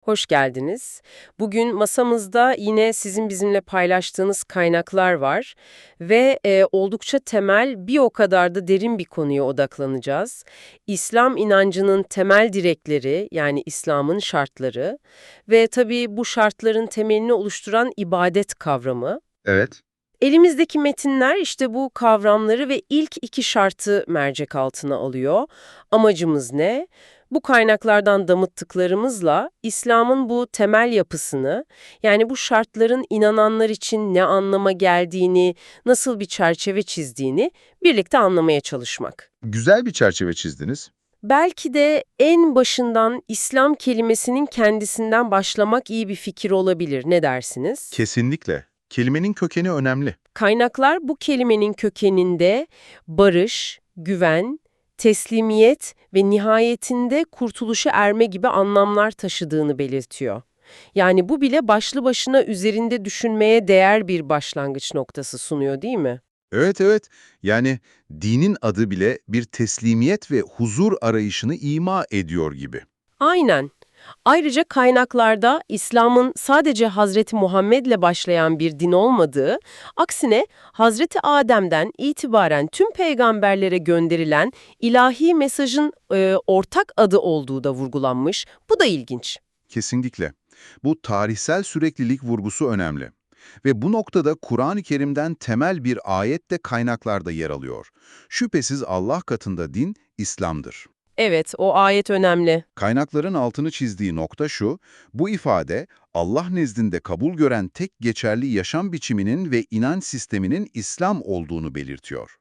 Hoş geldiniz. Bugün masamızda yine sizin bizimle paylaştığınız kaynaklar var ve e, oldukça temel, bir o kadar da derin bir konuya odaklanacağız. İslam inancının temel direkleri, yani İslam'ın şartları ve tabii bu şartların temelini oluşturan ibadet kavramı. Evet. Elimizdeki metinler işte bu kavramları ve ilk iki şartı mercek altına alıyor. Amacımız ne? Bu kaynaklardan damıttıklarımızla İslam'ın bu temel yapısını, yani bu şartların inananlar için ne anlama geldiğini, nasıl bir çerçeve çizdiğini birlikte anlamaya çalışmak. Güzel bir çerçeve çizdiniz. Belki de en başından İslam kelimesinin kendisinden başlamak iyi bir fikir olabilir. Ne dersiniz? Kesinlikle. Kelimenin kökeni önemli. Kaynaklar bu kelimenin kökeninde barış, güven, teslimiyet ve nihayetinde kurtuluşa erme gibi anlamlar taşıdığını belirtiyor. Yani bu bile başlı başına üzerinde düşünmeye değer bir başlangıç noktası sunuyor değil mi? Evet evet. Yani dinin adı bile bir teslimiyet ve huzur arayışını ima ediyor gibi. Aynen. Ayrıca kaynaklarda İslam'ın sadece Hazreti Muhammed'le başlayan bir din olmadığı, aksine Hazreti Adem'den itibaren tüm peygamberlere gönderilen ilahi mesajın e, ortak adı olduğu da vurgulanmış. Bu da ilginç. Kesinlikle. Bu tarihsel süreklilik vurgusu önemli. Ve bu noktada Kur'an-ı Kerim'den temel bir ayet de kaynaklarda yer alıyor. Şüphesiz Allah katında din İslam'dır. Evet, o ayet önemli. Kaynakların altını çizdiği nokta şu, bu ifade Allah nezdinde kabul gören tek geçerli yaşam biçiminin ve inanç sisteminin İslam olduğunu belirtiyor.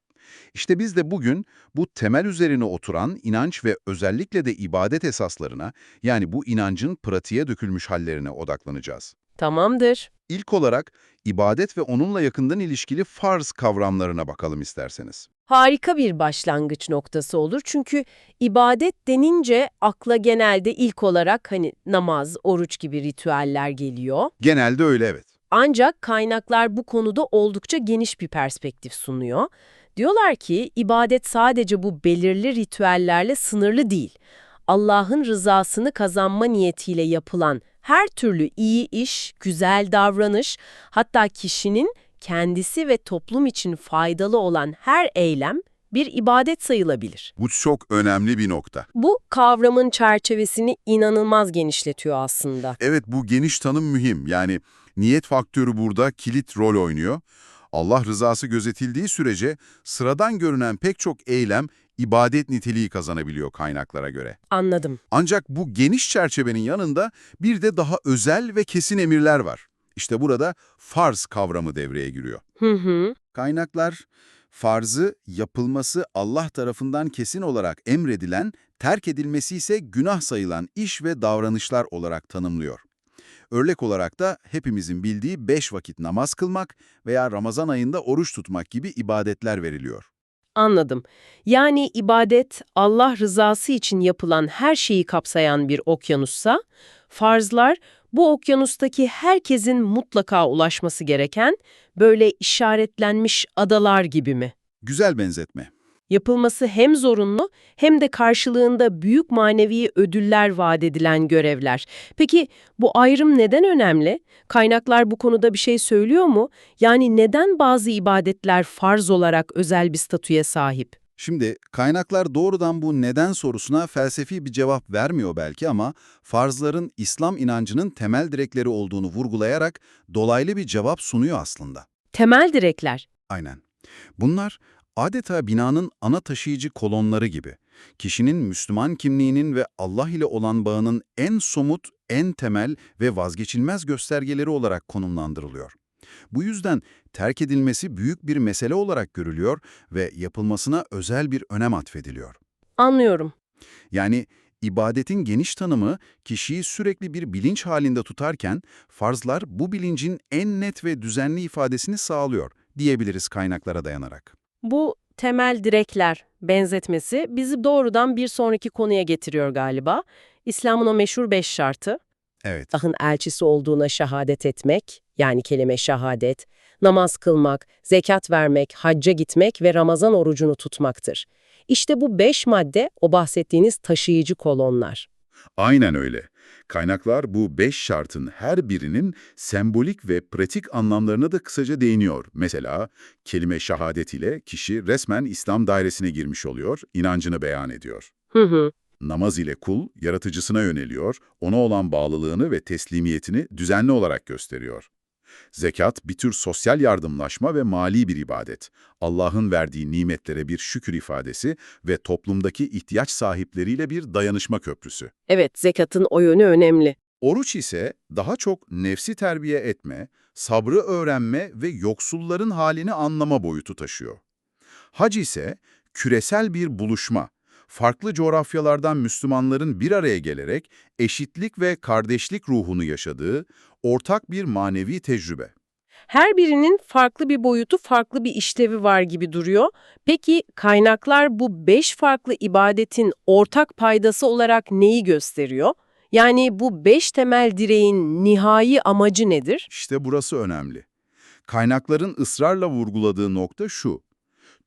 İşte biz de bugün bu temel üzerine oturan inanç ve özellikle de ibadet esaslarına, yani bu inancın pratiğe dökülmüş hallerine odaklanacağız. Tamamdır. İlk olarak ibadet ve onunla yakından ilişkili farz kavramlarına bakalım isterseniz. Harika bir başlangıç noktası olur çünkü ibadet denince akla genelde ilk olarak hani namaz, oruç gibi ritüeller geliyor. Genelde öyle evet. Ancak kaynaklar bu konuda oldukça geniş bir perspektif sunuyor. Diyorlar ki ibadet sadece bu belirli ritüellerle sınırlı değil. Allah'ın rızasını kazanma niyetiyle yapılan her türlü iyi iş, güzel davranış, hatta kişinin kendisi ve toplum için faydalı olan her eylem bir ibadet sayılabilir. Bu çok önemli bir nokta. Bu kavramın çerçevesini inanılmaz genişletiyor aslında. Evet bu geniş tanım mühim. Yani niyet faktörü burada kilit rol oynuyor. Allah rızası gözetildiği sürece sıradan görünen pek çok eylem ibadet niteliği kazanabiliyor kaynaklara göre. Anladım. Ancak bu geniş çerçevenin yanında bir de daha özel ve kesin emirler var. İşte burada farz kavramı devreye giriyor. Hı hı. Kaynaklar farzı yapılması Allah tarafından kesin olarak emredilen, terk edilmesi ise günah sayılan iş ve davranışlar olarak tanımlıyor. Örnek olarak da hepimizin bildiği beş vakit namaz kılmak veya Ramazan ayında oruç tutmak gibi ibadetler veriliyor. Anladım. Yani ibadet Allah rızası için yapılan her şeyi kapsayan bir okyanussa, farzlar bu okyanustaki herkesin mutlaka ulaşması gereken böyle işaretlenmiş adalar gibi mi? Güzel benzetme. Yapılması hem zorunlu hem de karşılığında büyük manevi ödüller vaat edilen görevler. Peki bu ayrım neden önemli? Kaynaklar bu konuda bir şey söylüyor mu? Yani neden bazı ibadetler farz olarak özel bir statüye sahip? Şimdi kaynaklar doğrudan bu neden sorusuna felsefi bir cevap vermiyor belki ama farzların İslam inancının temel direkleri olduğunu vurgulayarak dolaylı bir cevap sunuyor aslında. Temel direkler. Aynen. Bunlar adeta binanın ana taşıyıcı kolonları gibi. Kişinin Müslüman kimliğinin ve Allah ile olan bağının en somut, en temel ve vazgeçilmez göstergeleri olarak konumlandırılıyor. Bu yüzden terk edilmesi büyük bir mesele olarak görülüyor ve yapılmasına özel bir önem atfediliyor. Anlıyorum. Yani ibadetin geniş tanımı kişiyi sürekli bir bilinç halinde tutarken farzlar bu bilincin en net ve düzenli ifadesini sağlıyor diyebiliriz kaynaklara dayanarak. Bu temel direkler benzetmesi bizi doğrudan bir sonraki konuya getiriyor galiba. İslam'ın o meşhur beş şartı. Evet, Allah'ın elçisi olduğuna şehadet etmek, yani kelime şehadet, namaz kılmak, zekat vermek, hacca gitmek ve Ramazan orucunu tutmaktır. İşte bu beş madde o bahsettiğiniz taşıyıcı kolonlar. aynen öyle. Kaynaklar bu beş şartın her birinin sembolik ve pratik anlamlarına da kısaca değiniyor. Mesela kelime şehadet ile kişi resmen İslam dairesine girmiş oluyor, inancını beyan ediyor. Hı hı. Namaz ile kul, yaratıcısına yöneliyor, ona olan bağlılığını ve teslimiyetini düzenli olarak gösteriyor. Zekat bir tür sosyal yardımlaşma ve mali bir ibadet. Allah'ın verdiği nimetlere bir şükür ifadesi ve toplumdaki ihtiyaç sahipleriyle bir dayanışma köprüsü. Evet, zekatın o yönü önemli. Oruç ise daha çok nefsi terbiye etme, sabrı öğrenme ve yoksulların halini anlama boyutu taşıyor. Hac ise küresel bir buluşma, farklı coğrafyalardan Müslümanların bir araya gelerek eşitlik ve kardeşlik ruhunu yaşadığı ortak bir manevi tecrübe. Her birinin farklı bir boyutu, farklı bir işlevi var gibi duruyor. Peki kaynaklar bu beş farklı ibadetin ortak paydası olarak neyi gösteriyor? Yani bu beş temel direğin nihai amacı nedir? İşte burası önemli. Kaynakların ısrarla vurguladığı nokta şu.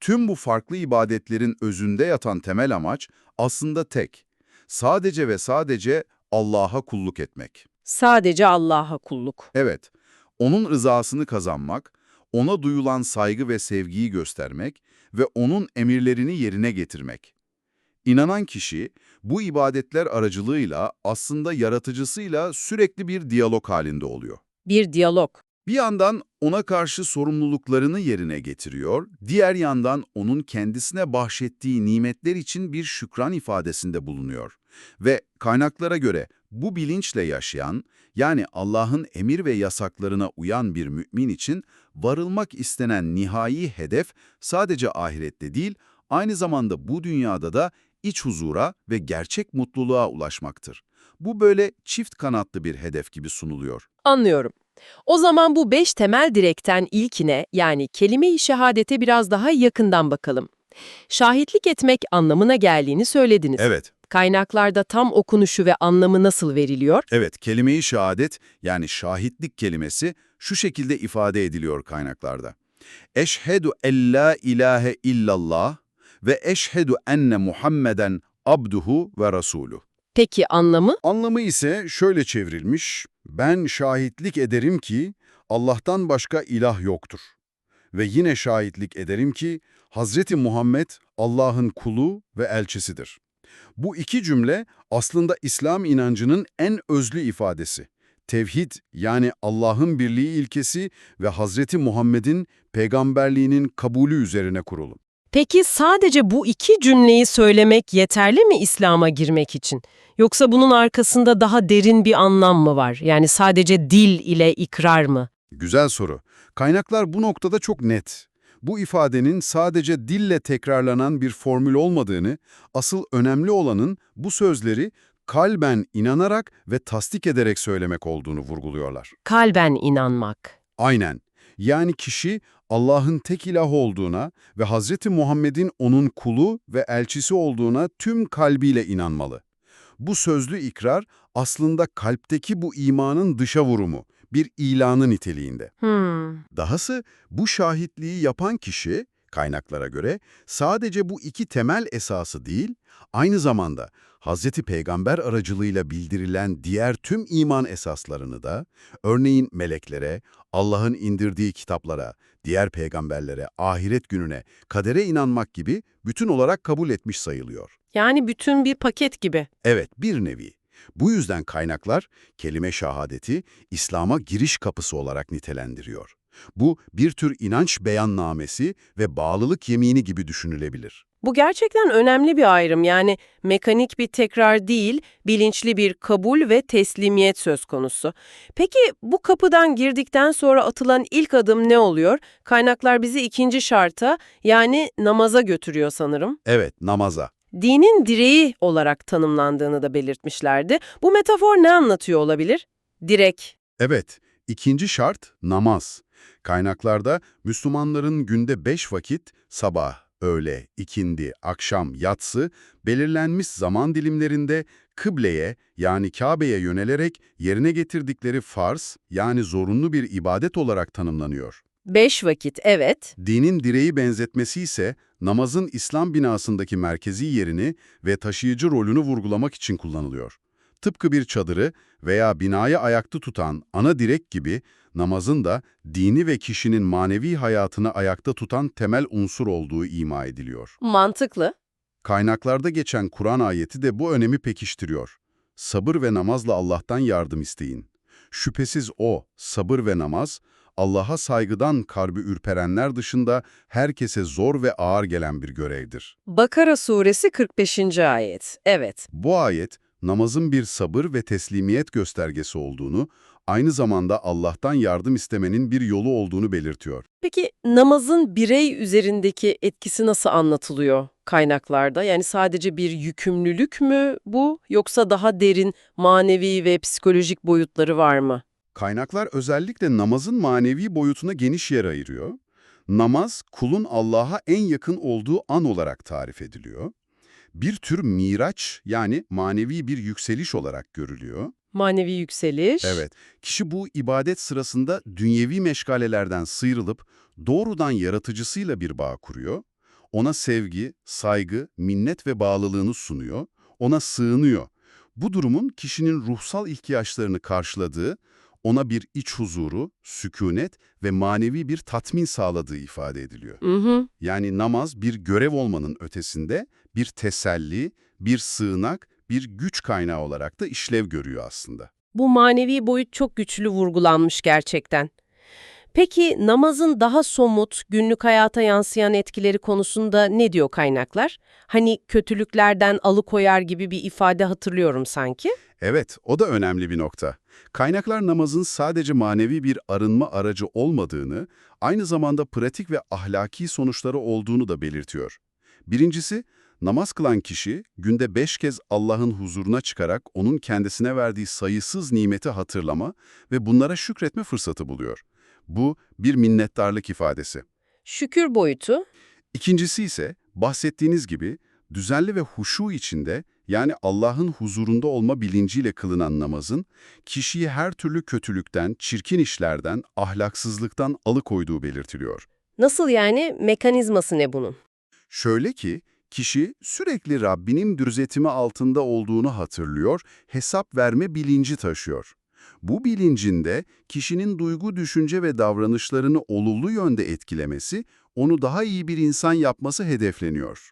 Tüm bu farklı ibadetlerin özünde yatan temel amaç aslında tek. Sadece ve sadece Allah'a kulluk etmek. Sadece Allah'a kulluk. Evet, onun rızasını kazanmak, ona duyulan saygı ve sevgiyi göstermek ve onun emirlerini yerine getirmek. İnanan kişi bu ibadetler aracılığıyla aslında yaratıcısıyla sürekli bir diyalog halinde oluyor. Bir diyalog. Bir yandan ona karşı sorumluluklarını yerine getiriyor, diğer yandan onun kendisine bahşettiği nimetler için bir şükran ifadesinde bulunuyor. Ve kaynaklara göre bu bilinçle yaşayan, yani Allah'ın emir ve yasaklarına uyan bir mümin için varılmak istenen nihai hedef sadece ahirette değil, aynı zamanda bu dünyada da iç huzura ve gerçek mutluluğa ulaşmaktır. Bu böyle çift kanatlı bir hedef gibi sunuluyor. Anlıyorum. O zaman bu beş temel direkten ilkine yani kelime-i şehadete biraz daha yakından bakalım. Şahitlik etmek anlamına geldiğini söylediniz. Evet, Kaynaklarda tam okunuşu ve anlamı nasıl veriliyor? Evet, kelime-i şehadet yani şahitlik kelimesi şu şekilde ifade ediliyor kaynaklarda. Eşhedü en la ilahe illallah ve eşhedü enne Muhammeden abduhu ve rasulü. Peki anlamı? Anlamı ise şöyle çevrilmiş, ben şahitlik ederim ki Allah'tan başka ilah yoktur. Ve yine şahitlik ederim ki Hazreti Muhammed Allah'ın kulu ve elçisidir. Bu iki cümle aslında İslam inancının en özlü ifadesi. Tevhid yani Allah'ın birliği ilkesi ve Hazreti Muhammed'in peygamberliğinin kabulü üzerine kurulu. Peki sadece bu iki cümleyi söylemek yeterli mi İslam'a girmek için? Yoksa bunun arkasında daha derin bir anlam mı var? Yani sadece dil ile ikrar mı? Güzel soru. Kaynaklar bu noktada çok net. Bu ifadenin sadece dille tekrarlanan bir formül olmadığını, asıl önemli olanın bu sözleri kalben inanarak ve tasdik ederek söylemek olduğunu vurguluyorlar. Kalben inanmak. Aynen. Yani kişi Allah'ın tek ilah olduğuna ve Hazreti Muhammed'in onun kulu ve elçisi olduğuna tüm kalbiyle inanmalı. Bu sözlü ikrar aslında kalpteki bu imanın dışa vurumu, bir ilanı niteliğinde. Hmm. Dahası bu şahitliği yapan kişi, kaynaklara göre sadece bu iki temel esası değil, aynı zamanda Hz. Peygamber aracılığıyla bildirilen diğer tüm iman esaslarını da, örneğin meleklere, Allah'ın indirdiği kitaplara, diğer peygamberlere, ahiret gününe, kadere inanmak gibi bütün olarak kabul etmiş sayılıyor. Yani bütün bir paket gibi. Evet, bir nevi. Bu yüzden kaynaklar kelime şahadeti İslam'a giriş kapısı olarak nitelendiriyor. Bu bir tür inanç beyannamesi ve bağlılık yemini gibi düşünülebilir. Bu gerçekten önemli bir ayrım. Yani mekanik bir tekrar değil, bilinçli bir kabul ve teslimiyet söz konusu. Peki bu kapıdan girdikten sonra atılan ilk adım ne oluyor? Kaynaklar bizi ikinci şarta yani namaza götürüyor sanırım. Evet, namaza. Dinin direği olarak tanımlandığını da belirtmişlerdi. Bu metafor ne anlatıyor olabilir? Direk. Evet, ikinci şart namaz. Kaynaklarda Müslümanların günde beş vakit sabah, öğle, ikindi, akşam, yatsı belirlenmiş zaman dilimlerinde kıbleye yani Kabe'ye yönelerek yerine getirdikleri farz yani zorunlu bir ibadet olarak tanımlanıyor. Beş vakit evet. Dinin direği benzetmesi ise namazın İslam binasındaki merkezi yerini ve taşıyıcı rolünü vurgulamak için kullanılıyor. Tıpkı bir çadırı veya binayı ayakta tutan ana direk gibi namazın da dini ve kişinin manevi hayatını ayakta tutan temel unsur olduğu ima ediliyor. Mantıklı. Kaynaklarda geçen Kur'an ayeti de bu önemi pekiştiriyor. Sabır ve namazla Allah'tan yardım isteyin. Şüphesiz O, sabır ve namaz, Allah'a saygıdan kalbi ürperenler dışında herkese zor ve ağır gelen bir görevdir. Bakara suresi 45. ayet. Evet. Bu ayet, namazın bir sabır ve teslimiyet göstergesi olduğunu, aynı zamanda Allah'tan yardım istemenin bir yolu olduğunu belirtiyor. Peki namazın birey üzerindeki etkisi nasıl anlatılıyor kaynaklarda? Yani sadece bir yükümlülük mü bu yoksa daha derin manevi ve psikolojik boyutları var mı? Kaynaklar özellikle namazın manevi boyutuna geniş yer ayırıyor. Namaz, kulun Allah'a en yakın olduğu an olarak tarif ediliyor. Bir tür miraç yani manevi bir yükseliş olarak görülüyor. Manevi yükseliş. Evet, kişi bu ibadet sırasında dünyevi meşgalelerden sıyrılıp doğrudan yaratıcısıyla bir bağ kuruyor. Ona sevgi, saygı, minnet ve bağlılığını sunuyor. Ona sığınıyor. Bu durumun kişinin ruhsal ihtiyaçlarını karşıladığı, ona bir iç huzuru, sükunet ve manevi bir tatmin sağladığı ifade ediliyor. Hı hı. Yani namaz bir görev olmanın ötesinde bir teselli, bir sığınak, bir güç kaynağı olarak da işlev görüyor aslında. Bu manevi boyut çok güçlü vurgulanmış gerçekten. Peki namazın daha somut, günlük hayata yansıyan etkileri konusunda ne diyor kaynaklar? Hani kötülüklerden alıkoyar gibi bir ifade hatırlıyorum sanki. Evet, o da önemli bir nokta. Kaynaklar namazın sadece manevi bir arınma aracı olmadığını, aynı zamanda pratik ve ahlaki sonuçları olduğunu da belirtiyor. Birincisi, namaz kılan kişi günde beş kez Allah'ın huzuruna çıkarak onun kendisine verdiği sayısız nimeti hatırlama ve bunlara şükretme fırsatı buluyor. Bu bir minnettarlık ifadesi. Şükür boyutu. İkincisi ise bahsettiğiniz gibi düzenli ve huşu içinde yani Allah'ın huzurunda olma bilinciyle kılınan namazın kişiyi her türlü kötülükten, çirkin işlerden, ahlaksızlıktan alıkoyduğu belirtiliyor. Nasıl yani? Mekanizması ne bunun? Şöyle ki kişi sürekli Rabbinin gözetimi altında olduğunu hatırlıyor, hesap verme bilinci taşıyor. Bu bilincinde kişinin duygu, düşünce ve davranışlarını olumlu yönde etkilemesi, onu daha iyi bir insan yapması hedefleniyor.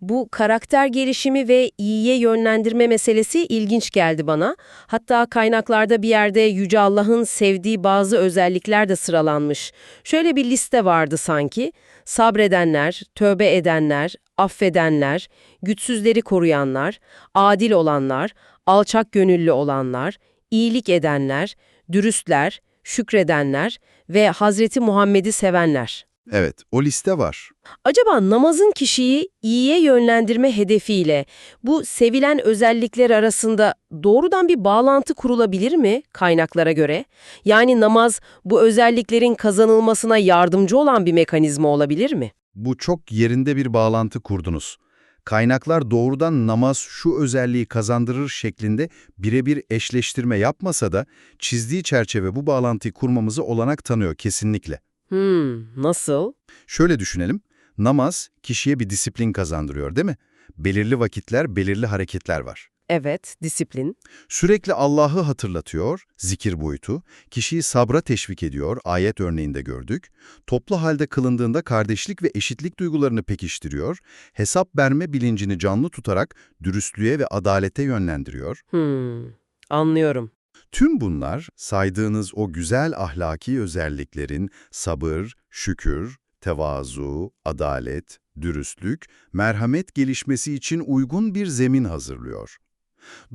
Bu karakter gelişimi ve iyiye yönlendirme meselesi ilginç geldi bana. Hatta kaynaklarda bir yerde Yüce Allah'ın sevdiği bazı özellikler de sıralanmış. Şöyle bir liste vardı sanki. Sabredenler, tövbe edenler, affedenler, güçsüzleri koruyanlar, adil olanlar, alçak gönüllü olanlar, iyilik edenler, dürüstler, şükredenler ve Hazreti Muhammed'i sevenler. Evet, o liste var. Acaba namazın kişiyi iyiye yönlendirme hedefiyle bu sevilen özellikler arasında doğrudan bir bağlantı kurulabilir mi kaynaklara göre? Yani namaz bu özelliklerin kazanılmasına yardımcı olan bir mekanizma olabilir mi? Bu çok yerinde bir bağlantı kurdunuz. Kaynaklar doğrudan namaz şu özelliği kazandırır şeklinde birebir eşleştirme yapmasa da çizdiği çerçeve bu bağlantıyı kurmamızı olanak tanıyor kesinlikle. Hmm, nasıl? Şöyle düşünelim, namaz kişiye bir disiplin kazandırıyor değil mi? Belirli vakitler, belirli hareketler var. Evet, disiplin. Sürekli Allah'ı hatırlatıyor, zikir boyutu, kişiyi sabra teşvik ediyor, ayet örneğinde gördük. Toplu halde kılındığında kardeşlik ve eşitlik duygularını pekiştiriyor, hesap verme bilincini canlı tutarak dürüstlüğe ve adalete yönlendiriyor. Hmm, anlıyorum. Tüm bunlar saydığınız o güzel ahlaki özelliklerin sabır, şükür, tevazu, adalet, dürüstlük, merhamet gelişmesi için uygun bir zemin hazırlıyor.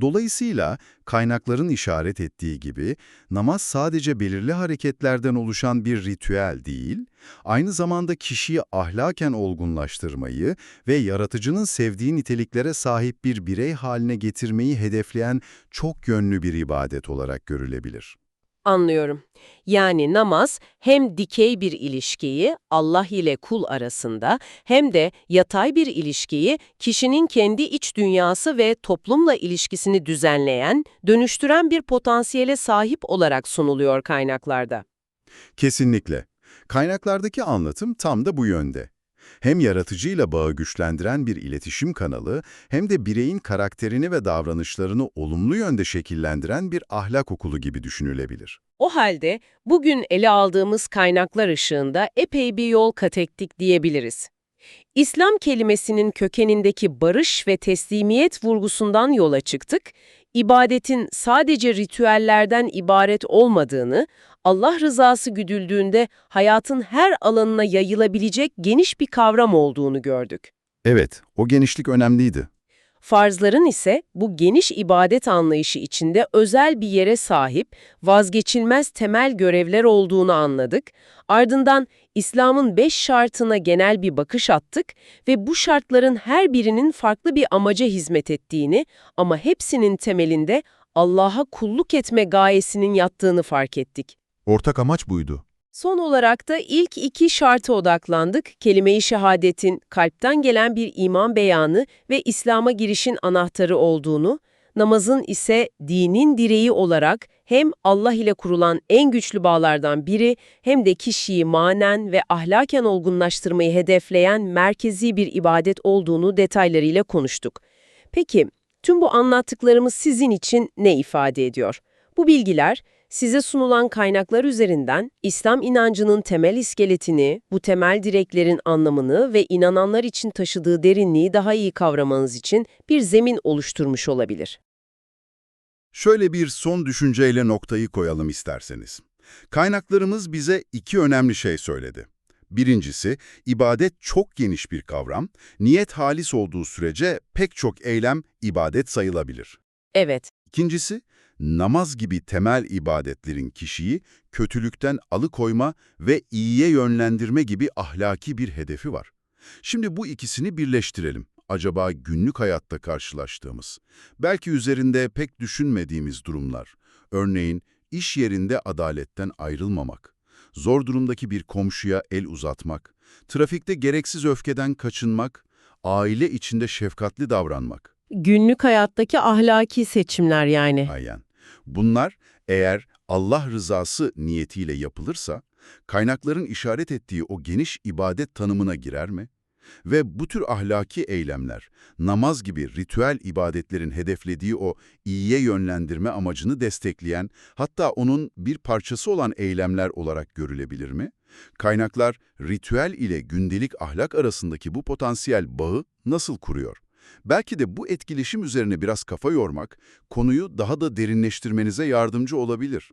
Dolayısıyla kaynakların işaret ettiği gibi namaz sadece belirli hareketlerden oluşan bir ritüel değil, aynı zamanda kişiyi ahlaken olgunlaştırmayı ve yaratıcının sevdiği niteliklere sahip bir birey haline getirmeyi hedefleyen çok yönlü bir ibadet olarak görülebilir. Anlıyorum. Yani namaz hem dikey bir ilişkiyi Allah ile kul arasında hem de yatay bir ilişkiyi kişinin kendi iç dünyası ve toplumla ilişkisini düzenleyen, dönüştüren bir potansiyele sahip olarak sunuluyor kaynaklarda. Kesinlikle. Kaynaklardaki anlatım tam da bu yönde. Hem yaratıcıyla bağı güçlendiren bir iletişim kanalı, hem de bireyin karakterini ve davranışlarını olumlu yönde şekillendiren bir ahlak okulu gibi düşünülebilir. O halde bugün ele aldığımız kaynaklar ışığında epey bir yol kat ettik diyebiliriz. İslam kelimesinin kökenindeki barış ve teslimiyet vurgusundan yola çıktık, ibadetin sadece ritüellerden ibaret olmadığını, Allah rızası güdüldüğünde hayatın her alanına yayılabilecek geniş bir kavram olduğunu gördük. Evet, o genişlik önemliydi. Farzların ise bu geniş ibadet anlayışı içinde özel bir yere sahip, vazgeçilmez temel görevler olduğunu anladık. Ardından İslam'ın beş şartına genel bir bakış attık ve bu şartların her birinin farklı bir amaca hizmet ettiğini ama hepsinin temelinde Allah'a kulluk etme gayesinin yattığını fark ettik. Ortak amaç buydu. Son olarak da ilk iki şarta odaklandık. Kelime-i şehadetin kalpten gelen bir iman beyanı ve İslam'a girişin anahtarı olduğunu, namazın ise dinin direği olarak hem Allah ile kurulan en güçlü bağlardan biri hem de kişiyi manen ve ahlaken olgunlaştırmayı hedefleyen merkezi bir ibadet olduğunu detaylarıyla konuştuk. Peki, tüm bu anlattıklarımız sizin için ne ifade ediyor? Bu bilgiler, size sunulan kaynaklar üzerinden İslam inancının temel iskeletini, bu temel direklerin anlamını ve inananlar için taşıdığı derinliği daha iyi kavramanız için bir zemin oluşturmuş olabilir. Şöyle bir son düşünceyle noktayı koyalım isterseniz. Kaynaklarımız bize iki önemli şey söyledi. Birincisi, ibadet çok geniş bir kavram, niyet halis olduğu sürece pek çok eylem ibadet sayılabilir. Evet, İkincisi, namaz gibi temel ibadetlerin kişiyi kötülükten alıkoyma ve iyiye yönlendirme gibi ahlaki bir hedefi var. Şimdi bu ikisini birleştirelim. Acaba günlük hayatta karşılaştığımız, belki üzerinde pek düşünmediğimiz durumlar, örneğin iş yerinde adaletten ayrılmamak, zor durumdaki bir komşuya el uzatmak, trafikte gereksiz öfkeden kaçınmak, aile içinde şefkatli davranmak. günlük hayattaki ahlaki seçimler yani. Aynen. Bunlar eğer Allah rızası niyetiyle yapılırsa, kaynakların işaret ettiği o geniş ibadet tanımına girer mi? Ve bu tür ahlaki eylemler, namaz gibi ritüel ibadetlerin hedeflediği o iyiye yönlendirme amacını destekleyen, hatta onun bir parçası olan eylemler olarak görülebilir mi? Kaynaklar, ritüel ile gündelik ahlak arasındaki bu potansiyel bağı nasıl kuruyor? Belki de bu etkileşim üzerine biraz kafa yormak, konuyu daha da derinleştirmenize yardımcı olabilir.